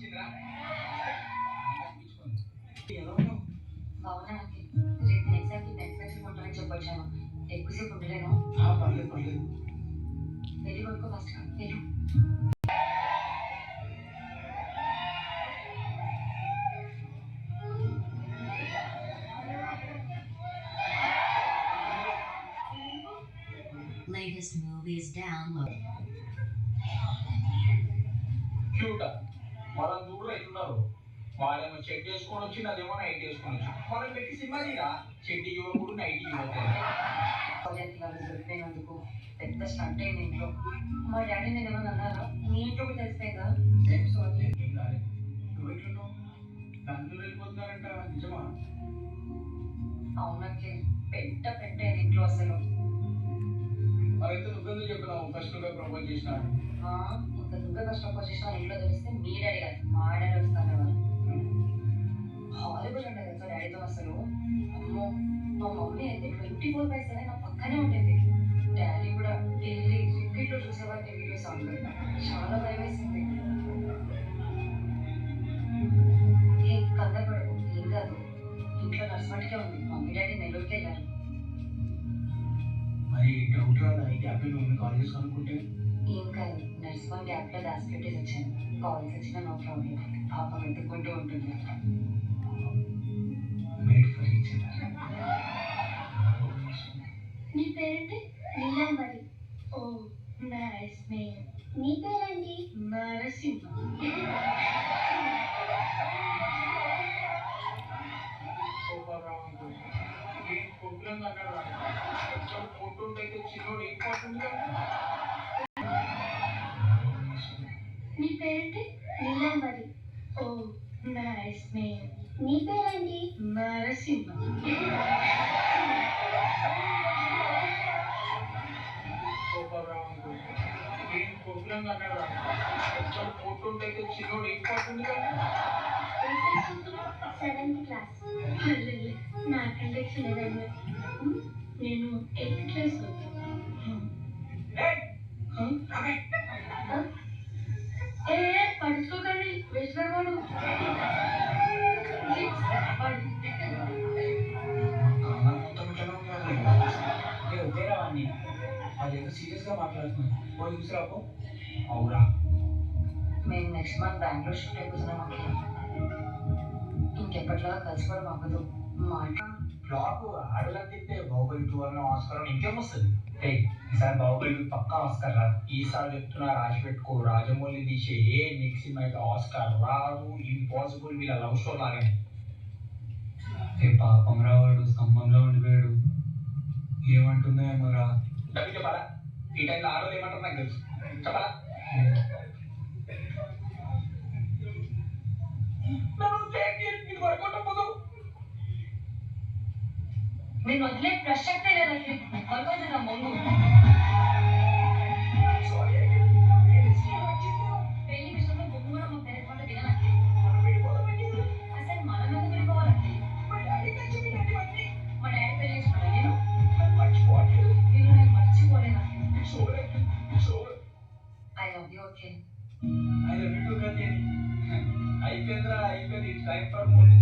వచ్చిందిరా అనిపించుకుంది. ఎలా ఉన్నావు బాగున్నా నాకు రేపు నేను ఎగ్జామ్కి టెన్త్ క్లాస్ ఉంటానని చెప్పొచ్చాను ఎక్కువసేపు ఉండలేను ఆ, పర్లేదు పర్లేదు వెళ్ళి కొనుక్కో ఫస్ట్ వెళ్ళు Latest movies download. క్యూట్ వాళ్ళ చూడ ఎట్లున్నారు. వాళ్ళేమో చెక్ చేసుకొని వచ్చి నాదేమో నైట్ చేసుకొని వచ్చి. వాళ్ళని పెట్టి సినిమా తీరా? చెడ్డి యువకుడు నైట్ యువకుడు దొరికిపోయినందుకు పెద్ద స్టంట్ అయింది ఇంట్లో. మా డాడీ నేను ఏమన్నా అన్నారా? నీ ఇంట్లో కూడా తెలిసిపోయిందా? ఏం సారీ ఏం కాలేదు నువ్వు ఎట్లున్నావు? బెంగళూరు వెళ్ళిపోతున్నారంట నిజమా? అవునకి పెద్ద ఇంట్లో అసలు. మరైతే నువ్వెందుకు చెప్పినావు ఫస్ట్ నువ్వే ప్రపోజ్ చేసినా? ఆ, ఇంత దుర్గ కష్టం పొజిషన్ ఇంట్లో తెలిస్తే మీ అడిగారు కాదు మా డాడీ వస్తాను వాళ్ళు. హాలివుడ్ అంటే తెలుసా డాడీతో అసలు. అమ్మో మా మమ్మీ అయితే ట్వంటీ ఫోర్ బై సెవెన్ నా పక్కనే ఉండేది. డాడీ కూడా డైలీ రిపీట్లో చూసేవాడిని వీడియోస్ ఆన్ చాలా భయం వేసింది. ఏం కంగారు ఏం కాదు. ఇంట్లో నర్స్మటికే ఉంది. రాదా ఈ కాల్ చేసి అనుకుంటే? ఏం కాదు. నర్స్ వన్ గ్యాప్లో దాచిపెట్టేసి వచ్చాను. కాల్స్ వచ్చినా నో ప్రాబ్లం పాపం ఎత్తుకుంటూ ఉంటుంది. నీ పేరేంటి? నీలాంబరి. ఓ నైస్ నేమ్ నీ పేరేంటి? నరసింహ. నీ పేరేంటి? నీలాంబరి. Oh nice name. నీ పేరేంటి? నరసింహ. Seventh class. నాకంటే చిన్నదాన్ని నేను ఎయిత్ క్లాస్ ఏ పడుకోకండి వేసుకోడు వాడిని వాళ్ళు ఏదో సీరియస్గా మాట్లాడుతున్నారు పోయి చూసిరాపో అవురా మేము నెక్స్ట్ మంత్ బెంగళూరు షిఫ్ట్ అయిపోతున్నాం ఇంకెప్పటిలాగా కలిసిపోవడం అవ్వదు మాట ఫ్లాప్ ఆడలకు తింటే బాహుబలి టూ అన్న ఆస్కార్ ఇంకేం వస్తుంది ఏయ్ ఈసారి బాహుబలి two పక్కా ఆస్కార్ రా. ఈసారి చెప్తున్నా రాసి పెట్టుకో. రాజమౌళి తీసే ఏ నెక్స్ట్ సినిమా అయితే ఆస్కార్ రాదు ఇంపాసిబుల్ వీళ్ళ లవ్ స్టోర్ లాగానే. ఏ పాపం రావాడు స్తంభంలో ఉండిపోయాడు. ఏమంటుందో ఏమో రా. డబ్బు చెప్పాలా? ఈ టైంలో ఆడవాళ్ళు ఏమంటారు నాకు తెలుసు. చెప్పాలా? ఇది వర్కౌట్ నేను వదిలే ప్రసక్తే లేదా వర్కౌట్ చేద్దాం ముందు సారీ పెళ్ళి విషయంలో బొమ్మ కూడా మా పేరెంట్స్ మాట వినాలంటే అసలు మనం ఎందుకు విడిపోవాలంటే మా డాడీ పెళ్ళి చేసుకున్నాడు నేను. నేను నేను మర్చిపోలేను ఐ లవ్ యూ ఓకే అయిపోయిందిరా అయిపోయింది. Time for Modi